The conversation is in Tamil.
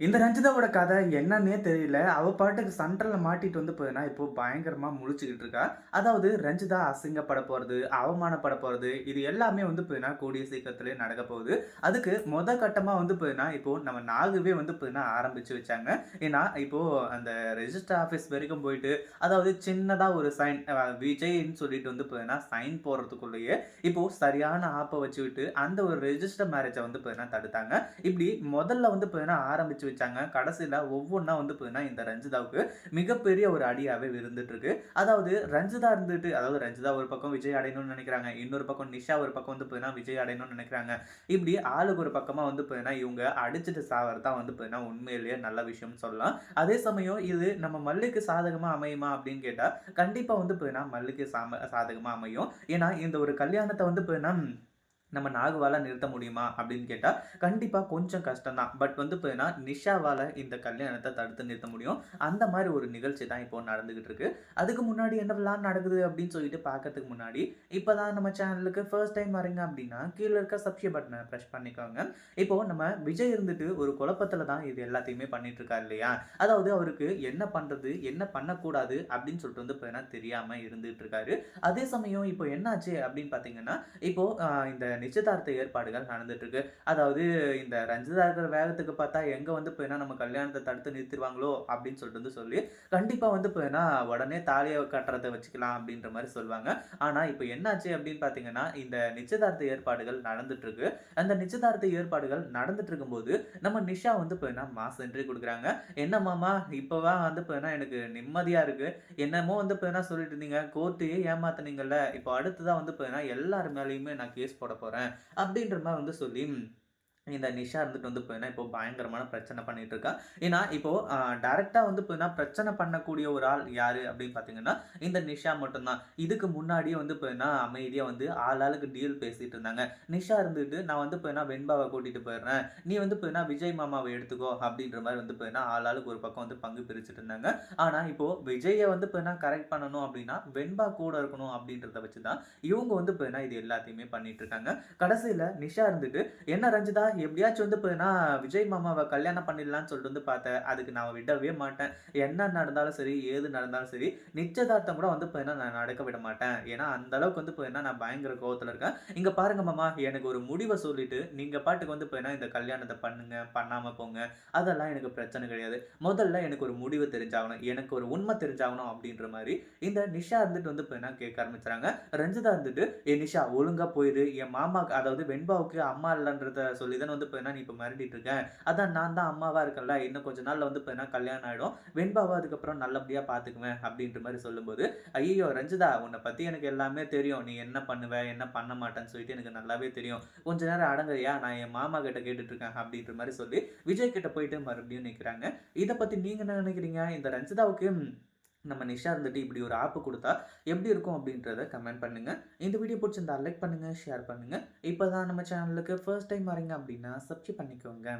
இந்த ரஞ்சிதாவோட கதை என்னன்னே தெரியல. அவ பாட்டுக்கு சென்டர்ல மாட்டிட்டு வந்து பார்த்தீங்கன்னா, இப்போ பயங்கரமா முழிச்சுக்கிட்டு இருக்கா. அதாவது ரஞ்சிதா அசிங்கப்பட போறது, அவமானப்பட போறது, இது எல்லாமே வந்து பார்த்தீங்கன்னா, கூடிய சீக்கிரத்திலே நடக்க போகுது. அதுக்கு மொத கட்டமா வந்து பார்த்தீங்கன்னா, இப்போ நம்ம நாகுவே வந்து பார்த்தீங்கன்னா ஆரம்பிச்சு வச்சாங்க. ஏன்னா, இப்போ அந்த ரெஜிஸ்டர் ஆஃபீஸ் வரைக்கும் போயிட்டு, அதாவது சின்னதா ஒரு சைன் விஜய்ன்னு சொல்லிட்டு வந்து பார்த்தீங்கன்னா, சைன் போடுறதுக்குள்ளேயே, இப்போ சரியான ஆப்பை வச்சுக்கிட்டு அந்த ஒரு ரெஜிஸ்டர் மேரேஜை வந்து பார்த்தீங்கன்னா தடுத்தாங்க. இப்படி முதல்ல வந்து பார்த்தீங்கன்னா ஆரம்பிச்சு வச்சாங்க. கடைசியில ஒவ்வொன்றா வந்து பார்த்தீங்கன்னா, இந்த ரஞ்சிதாவுக்கு மிகப்பெரிய ஒரு அடியாகவே இருந்துட்டுருக்கு அதாவது ரஞ்சிதா இருந்துட்டு அதாவது ரஞ்சிதா ஒரு பக்கம் விஜய் அடையணும்னு நினைக்கிறாங்க. இன்னொரு பக்கம் நிஷா ஒரு பக்கம் வந்து பார்த்தீங்கன்னா, விஜய் அடையணும்னு நினைக்கிறாங்க. இப்படி ஆளுக்கு ஒரு பக்கமாக வந்து பார்த்தீங்கன்னா, இவங்க அடிச்சுட்டு சாவறது தான் வந்து பார்த்தீங்கன்னா, உண்மையிலேயே நல்ல விஷயம்னு சொல்லலாம். அதே சமயம் இது நம்ம மல்லிக்கு சாதகமாக அமையுமா அப்படின்னு கேட்டால் கண்டிப்பாக வந்து பார்த்தீங்கன்னா, மல்லுக்கு சாம சாதகமாக அமையும். ஏன்னா, இந்த ஒரு கல்யாணத்தை வந்து பார்த்தீங்கன்னா நம்ம நாகுவால நிறுத்த முடியுமா? அப்படின்னு கேட்டால் கண்டிப்பாக கொஞ்சம் கஷ்டம் தான். பட் வந்து பார்த்தீங்கன்னா, நிஷாவால் இந்த கல்யாணத்தை தடுத்து நிறுத்த முடியும். அந்த மாதிரி ஒரு நிகழ்ச்சி தான் இப்போ நடந்துகிட்டு இருக்கு. அதுக்கு முன்னாடி என்னவெல்லாம் நடக்குது அப்படின்னு சொல்லிட்டு பார்க்கறதுக்கு முன்னாடி, இப்போ தான் நம்ம சேனலுக்கு ஃபர்ஸ்ட் டைம் வரீங்க அப்படின்னா, கீழே இருக்க சப்ஸ்கிரைப் பட்டனை பிரஸ் பண்ணிக்கோங்க. இப்போ நம்ம விஜய் இருந்துட்டு ஒரு குழப்பத்தில் தான் இது எல்லாத்தையுமே பண்ணிட்டு இருக்காரு இல்லையா? அதாவது அவருக்கு என்ன பண்ணுறது என்ன பண்ணக்கூடாது? அப்படின்னு சொல்லிட்டு வந்து பார்த்தீங்கன்னா, தெரியாமல் இருந்துகிட்டு இருக்காரு. அதே சமயம் இப்போ என்னாச்சு அப்படின்னு பார்த்தீங்கன்னா, இப்போ இந்த நிச்சயதார்த்த ஏற்பாடுகள் நடந்துட்டுருக்கு. அதாவது இந்த ரஞ்சிதா இருக்கிற வேகத்துக்கு பார்த்தா எங்கே வந்து பார்த்தீங்கன்னா, நம்ம கல்யாணத்தை தடுத்து நிறுத்திடுவாங்களோ அப்படின்னு சொல்லிட்டு வந்து சொல்லி, கண்டிப்பாக வந்து போயினா உடனே தாலியை கட்டுறத வச்சுக்கலாம் அப்படின்ற மாதிரி சொல்லுவாங்க. ஆனால் இப்போ என்னாச்சு அப்படின்னு பார்த்தீங்கன்னா, இந்த நிச்சயதார்த்த ஏற்பாடுகள் நடந்துட்டுருக்கு. அந்த நிச்சயதார்த்த ஏற்பாடுகள் நடந்துட்டு இருக்கும்போது, நம்ம நிஷா வந்து போயினா மாஸ் என்ட்ரி கொடுக்குறாங்க. "என்ன மாமா இப்போவா வந்து போயினா எனக்கு நிம்மதியாக இருக்குது என்னமோ வந்து போயினா சொல்லிட்டு இருந்தீங்க. கோர்ட்டையே ஏமாத்தினீங்கல்ல. இப்போ அடுத்ததா வந்து போயினா எல்லார் மேலேயுமே நான் கேஸ் போட போகிறேன் போகிறேன் அப்படின்ற மாதிரி வந்து சொல்லி இந்த நிஷா இருந்துட்டு வந்து போயின்னா இப்போ பயங்கரமான பிரச்சனை பண்ணிட்டு இருக்கா. ஏன்னா, இப்போ டேரெக்டாக வந்து போயின்னா பிரச்சனை பண்ணக்கூடிய ஒரு ஆள் யாரு அப்படின்னு பார்த்தீங்கன்னா, இந்த நிஷா மட்டும்தான் இதுக்கு முன்னாடியே வந்து போயின்னா அமைதியாக வந்து ஆள் ஆளுக்கு டீல் பேசிட்டு இருந்தாங்க. நிஷா இருந்துட்டு, "நான் வந்து பார்த்தீங்கன்னா, வெண்பாவை கூட்டிட்டு போயிடுறேன். நீ வந்து போயின்னா விஜய் மாமாவை எடுத்துக்கோ." அப்படின்ற மாதிரி வந்து இப்போன்னா ஆள் ஆளுக்கு ஒரு பக்கம் வந்து பங்கு பிரிச்சுட்டு இருந்தாங்க. ஆனால் இப்போ விஜயை வந்து போயின்னா கரெக்ட் பண்ணணும் அப்படின்னா, வெண்பா கூட இருக்கணும் அப்படின்றத வச்சு தான், இவங்க வந்து பார்த்தீங்கன்னா, இது எல்லாத்தையுமே பண்ணிட்டு இருக்காங்க. கடைசியில் நிஷா இருந்துட்டு, "என்ன ரஞ்சிதா எப்படியாச்சும் வந்து பார்த்தீங்கன்னா, விஜய் மாமாவை கல்யாணம் பண்ணிடலான்னு சொல்லிட்டு வந்து பார்த்தேன். அதுக்கு நான் விடவே மாட்டேன். என்ன நடந்தாலும் சரி, ஏது நடந்தாலும் சரி, நிச்சயதார்த்தம் கூட வந்து பார்த்தீங்கன்னா, நான் நடக்க விட மாட்டேன். ஏன்னா, அந்த அளவுக்கு வந்து பார்த்தீங்கன்னா, நான் பயங்கர கோவத்தில் இருக்கேன். இங்கே பாருங்க மாமா, எனக்கு ஒரு முடிவை சொல்லிட்டு, நீங்கள் பாட்டுக்கு வந்து பார்த்தீங்கன்னா, இந்த கல்யாணத்தை பண்ணுங்க, பண்ணாமல் போங்க. அதெல்லாம் எனக்கு பிரச்சனை கிடையாது. முதல்ல எனக்கு ஒரு முடிவு தெரிஞ்சாகணும். எனக்கு ஒரு உண்மை தெரிஞ்சாகணும்." அப்படின்ற மாதிரி இந்த நிஷா இருந்துட்டு வந்து பார்த்தீங்கன்னா, கேட்க ஆரம்பிச்சுறாங்க. ரஞ்சிதா இருந்துட்டு, என் நிஷா ஒழுங்காக போயிடு என் மாமாக்கு அதாவது வெண்பாவுக்கு அம்மா இல்லைன்றத சொல்லி தானே வந்து பார்த்தீங்கன்னா, நீ இப்போ மிரட்டிட்டு இருக்க. அதான் நான் தான் அம்மாவாக இருக்கல இன்னும் கொஞ்ச நாளில் வந்து பார்த்தீங்கன்னா, கல்யாணம் ஆகிடும் வெண்பாவ அதுக்கப்புறம் நல்லபடியாக பார்த்துக்குவேன்." அப்படின்ற மாதிரி சொல்லும்போது, ஐயோ ரஞ்சிதா உன்னை பற்றி எனக்கு எல்லாமே தெரியும். நீ என்ன பண்ணுவ, என்ன பண்ண மாட்டேன்னு சொல்லிட்டு எனக்கு நல்லாவே தெரியும். கொஞ்ச நேரம் அடங்குறியா? நான் என் மாமா கிட்ட கேட்டுட்டு இருக்கேன்." அப்படின்ற மாதிரி சொல்லி, விஜய் கிட்ட போயிட்டு மறுபடியும் நிற்கிறாங்க இதை பற்றி நீங்கள் என்ன நினைக்கிறீங்க? இந்த ரஞ்சிதாவுக்கு நம்ம நிஷா இருந்துட்டு இப்படி ஒரு ஆப்பு கொடுத்தா எப்படி இருக்கும் அப்படின்றத கமெண்ட் பண்ணுங்கள் இந்த வீடியோ பிடிச்சிருந்தா லைக் பண்ணுங்கள் ஷேர் பண்ணுங்கள் இப்போ தான் நம்ம சேனலுக்கு ஃபர்ஸ்ட் டைம் வரீங்க அப்படின்னா, சப்ஸ்கிரைப் பண்ணிக்கோங்க.